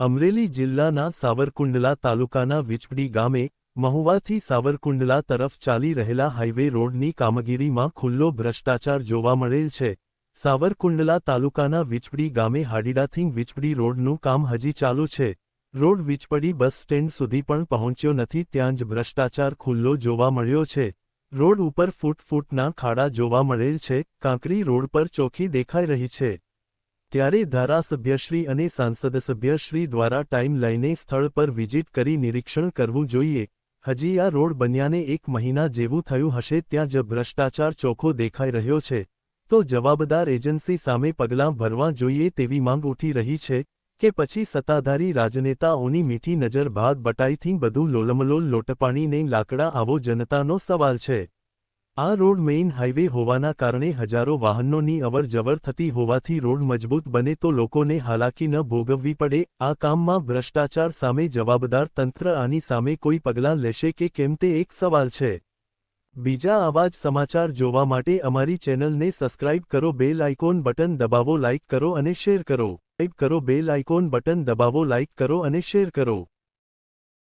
અમરેલી જિલ્લાના સાવરકુંડલા તાલુકાના વિચપડી ગામે, મહુવાથી સાવરકુંડલા તરફ ચાલી રહેલા હાઇવે રોડની કામગીરીમાં ખુલ્લો ભ્રષ્ટાચાર જોવા મળેલ છે. સાવરકુંડલા તાલુકાના વિચપડી ગામે હાડીડાથી વિચપડી રોડનું કામ હજી ચાલુ છે. રોડ વિચપડી બસ સ્ટેન્ડ સુધી પણ પહોંચ્યો નથી ત્યાં જ ભ્રષ્ટાચાર ખુલ્લો જોવા મળ્યો છે. રોડ ઉપર ફૂટ ફૂટના ખાડા જોવા મળેલ છે. કાંકરી રોડ પર ચોખ્ખી દેખાઈ રહી છે. ત્યારે ધારાસભ્યશ્રી અને સાંસદ સભ્યશ્રી દ્વારા ટાઈમ લઈને સ્થળ પર વિઝિટ કરી નિરીક્ષણ કરવું જોઈએ. હજી આ રોડ બન્યાને એક મહિના જેવું થયું હશે ત્યાં જ ભ્રષ્ટાચાર ચોખ્ખો દેખાઈ રહ્યો છે. તો જવાબદાર એજન્સી સામે પગલાં ભરવા જોઈએ તેવી માંગ ઉઠી રહી છે કે પછી સત્તાધારી રાજનેતાઓની મીઠી નજર ભાગ બટાઈથી બધું લોલમલોલ લોટપાણીને લાકડા આવો જનતાનો સવાલ છે. આ રોડ મેઇન હાઇવે હોવાના કારણે હજારો વાહનોની અવર જવર થતી હોવાથી રોડ મજબૂત બને તો લોકોને હાલાકી ન ભોગવવી પડે. આ કામમાં ભ્રષ્ટાચાર સામે જવાબદાર તંત્ર આની સામે કોઈ પગલાં લેશે કે કેમ તે એક સવાલ છે. બીજા આવા જ સમાચાર જોવા માટે અમારી ચેનલને સબસ્ક્રાઇબ કરો, બેલ આઇકોન બટન દબાવો, લાઇક કરો અને શેર કરો. સબસ્ક્રાઇબ કરો, બેલ આઇકોન બટન દબાવો, લાઇક કરો અને શેર કરો.